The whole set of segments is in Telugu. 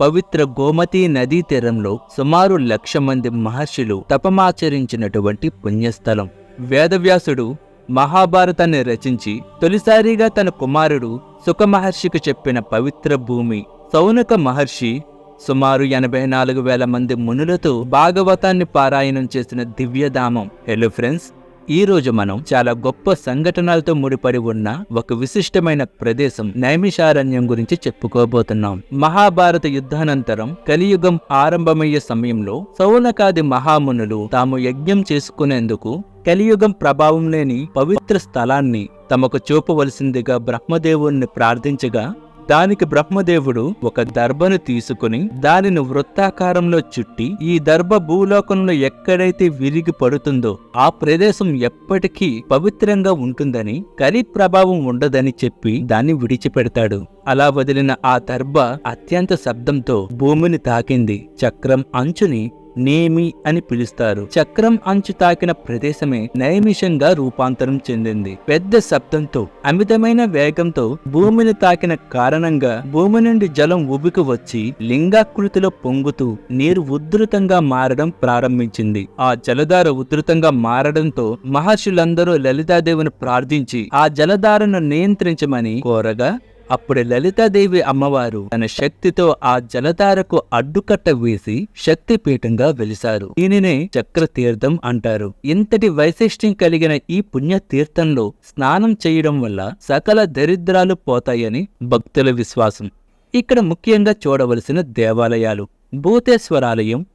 పవిత్ర గోమతి నదీ తీరంలో సుమారు లక్ష మంది మహర్షులు తపమాచరించినటువంటి పుణ్యస్థలం. వేదవ్యాసుడు మహాభారతాన్ని రచించి తొలిసారిగా తన కుమారుడు సుఖమహర్షికి చెప్పిన పవిత్ర భూమి. సౌనక మహర్షి సుమారు ఎనభై నాలుగు వేల మంది మునులతో భాగవతాన్ని పారాయణం చేసిన దివ్యధామం. హలో ఫ్రెండ్స్ ఈ రోజు మనం చాలా గొప్ప సంఘటనలతో ముడిపడి ఉన్న ఒక విశిష్టమైన ప్రదేశం నైమిషారణ్యం గురించి చెప్పుకోబోతున్నాం. మహాభారత యుద్ధానంతరం కలియుగం ఆరంభమయ్యే సమయంలో సౌనకాది మహామునులు తాము యజ్ఞం చేసుకునేందుకు కలియుగం ప్రభావం లేని పవిత్ర స్థలాన్ని తమకు చూపవలసిందిగా బ్రహ్మదేవుణ్ణి ప్రార్థించగా దానికి బ్రహ్మదేవుడు ఒక దర్భను తీసుకుని దానిని వృత్తాకారంలో చుట్టి ఈ దర్భ భూలోకంలో ఎక్కడైతే విరిగి పడుతుందో ఆ ప్రదేశం ఎప్పటికీ పవిత్రంగా ఉంటుందని కలి ప్రభావం ఉండదని చెప్పి దాన్ని విడిచిపెడతాడు. అలా వదిలిన ఆ దర్భ అత్యంత శబ్దంతో భూమిని తాకింది. చక్రం అంచుని నేమి అని పిలుస్తారు. చక్రం అంచు తాకిన ప్రదేశమే నైమిషంగా రూపాంతరం చెందింది. పెద్ద శబ్దంతో అమితమైన వేగంతో భూమిని తాకిన కారణంగా భూమి నుండి జలం ఉబికి వచ్చి లింగాకృతిలో పొంగుతూ నీరు ఉధృతంగా మారడం ప్రారంభించింది. ఆ జలధార ఉధృతంగా మారడంతో మహర్షులందరూ లలితాదేవిని ప్రార్థించి ఆ జలధారను నియంత్రించమని కోరగా అప్పుడు లలితాదేవి అమ్మవారు తన శక్తితో ఆ జలధారకు అడ్డుకట్ట వేసి శక్తిపీఠంగా వెలిశారు. దీనినే చక్ర తీర్థం అంటారు. ఇంతటి వైశిష్ట్యం కలిగిన ఈ పుణ్య తీర్థంలో స్నానం చేయడం వల్ల సకల దరిద్రాలు పోతాయని భక్తుల విశ్వాసం. ఇక్కడ ముఖ్యంగా చూడవలసిన దేవాలయాలు. భూతేశ్వరాలయం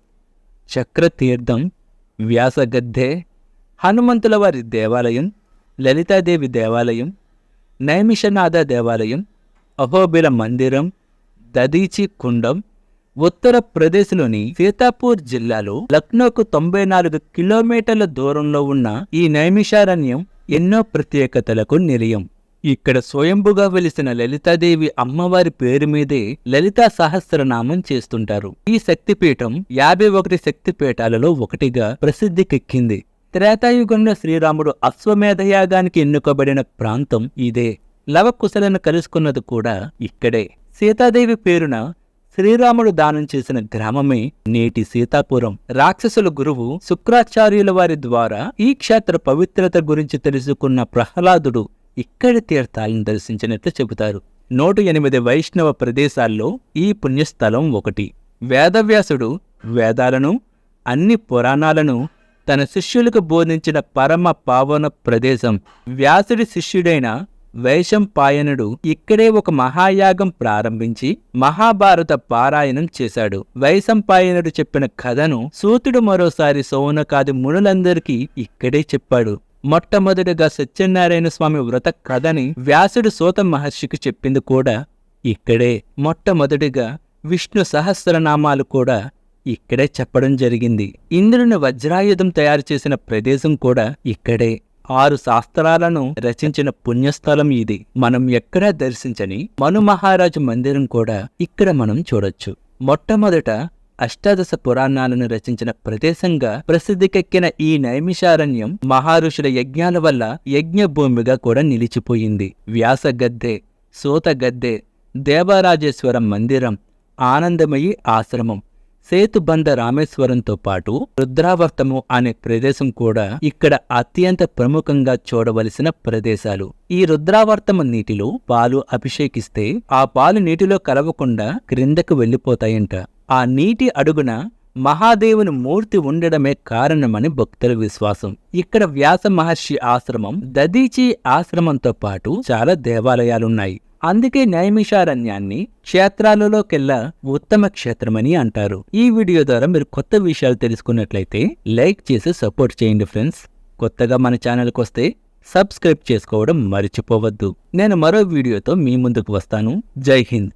చక్రతీర్థం వ్యాసగద్దె హనుమంతుల వారి దేవాలయం లలితాదేవి దేవాలయం నైమిషనాథ దేవాలయం అహోబిల మందిరం దదీచి కుండం ఉత్తరప్రదేశ్లోని సీతాపూర్ జిల్లాలో లక్నోకు తొంభై నాలుగు కిలోమీటర్ల దూరంలో ఉన్న ఈ నైమిషారణ్యం ఎన్నో ప్రత్యేకతలకు నిలయం. ఇక్కడ స్వయంభుగా వెలిసిన లలితాదేవి అమ్మవారి పేరు మీదే లలితా సహస్రనామం చేస్తుంటారు. ఈ శక్తిపీఠం యాభై ఒకటి శక్తిపీఠాలలో ఒకటిగా ప్రసిద్ధికెక్కింది. త్రేతాయుగంలో శ్రీరాముడు అశ్వమేధయాగానికి ఎన్నుకోబడిన ప్రాంతం ఇదే. లవకుశలను కలుసుకున్నది కూడా ఇక్కడే. సీతాదేవి పేరున శ్రీరాముడు దానం చేసిన గ్రామమే నేటి సీతాపురం. రాక్షసుల గురువు శుక్రాచార్యుల వారి ద్వారా ఈ క్షేత్ర పవిత్రత గురించి తెలుసుకున్న ప్రహ్లాదుడు ఇక్కడి తీర్థాలను దర్శించినట్లు చెబుతారు. నూట ఎనిమిది వైష్ణవ ప్రదేశాల్లో ఈ పుణ్యస్థలం ఒకటి. వేదవ్యాసుడు వేదాలను అన్ని పురాణాలను తన శిష్యులకు బోధించిన పరమ పావన ప్రదేశం. వ్యాసుడి శిష్యుడైన వైశంపాయనుడు ఇక్కడే ఒక మహాయాగం ప్రారంభించి మహాభారత పారాయణం చేశాడు. వైశంపాయనుడు చెప్పిన కథను సూతుడు మరోసారి సౌనకాది మునులందరికీ ఇక్కడే చెప్పాడు. మొట్టమొదటిగా సత్యనారాయణ స్వామి వ్రత కథని వ్యాసుడు సూత మహర్షికి చెప్పింది కూడా ఇక్కడే. మొట్టమొదటిగా విష్ణు సహస్రనామాలు కూడా ఇక్కడే చెప్పడం జరిగింది. ఇంద్రుని వజ్రాయుధం తయారు చేసిన ప్రదేశం కూడా ఇక్కడే. ఆరు శాస్త్రాలను రచించిన పుణ్యస్థలం ఇది. మనం ఎక్కడా దర్శించని మను మహారాజు మందిరం కూడా ఇక్కడ మనం చూడొచ్చు. మొట్టమొదట అష్టాదశ పురాణాలను రచించిన ప్రదేశంగా ప్రసిద్ధికెక్కిన ఈ నైమిషారణ్యం మహారుషుల యజ్ఞాల వల్ల యజ్ఞభూమిగా కూడా నిలిచిపోయింది. వ్యాసగద్దె సూతగద్దె దేవరాజేశ్వరం మందిరం ఆనందమయి ఆశ్రమం. సేతుబంధ రామేశ్వరంతో పాటు రుద్రావర్తము అనే ప్రదేశం కూడా ఇక్కడ అత్యంత ప్రముఖంగా చూడవలసిన ప్రదేశాలు. ఈ రుద్రావర్తము నీటిలో పాలు అభిషేకిస్తే ఆ పాలు నీటిలో కలవకుండా క్రిందకు వెళ్ళిపోతాయంట. ఆ నీటి అడుగున మహాదేవుని మూర్తి ఉండడమే కారణమని భక్తుల విశ్వాసం. ఇక్కడ వ్యాస మహర్షి ఆశ్రమం దదీచి ఆశ్రమంతో పాటు చాలా దేవాలయాలున్నాయి. అందుకే నైమిషారణ్యాన్ని క్షేత్రాలలోకెల్లా ఉత్తమ క్షేత్రమని అంటారు. ఈ వీడియో ద్వారా మీరు కొత్త విషయాలు తెలుసుకున్నట్లయితే లైక్ చేసి సపోర్ట్ చేయండి ఫ్రెండ్స్. కొత్తగా మన ఛానల్కి వస్తే సబ్స్క్రైబ్ చేసుకోవడం మర్చిపోవద్దు. నేను మరో వీడియోతో మీ ముందుకు వస్తాను. జై హింద్.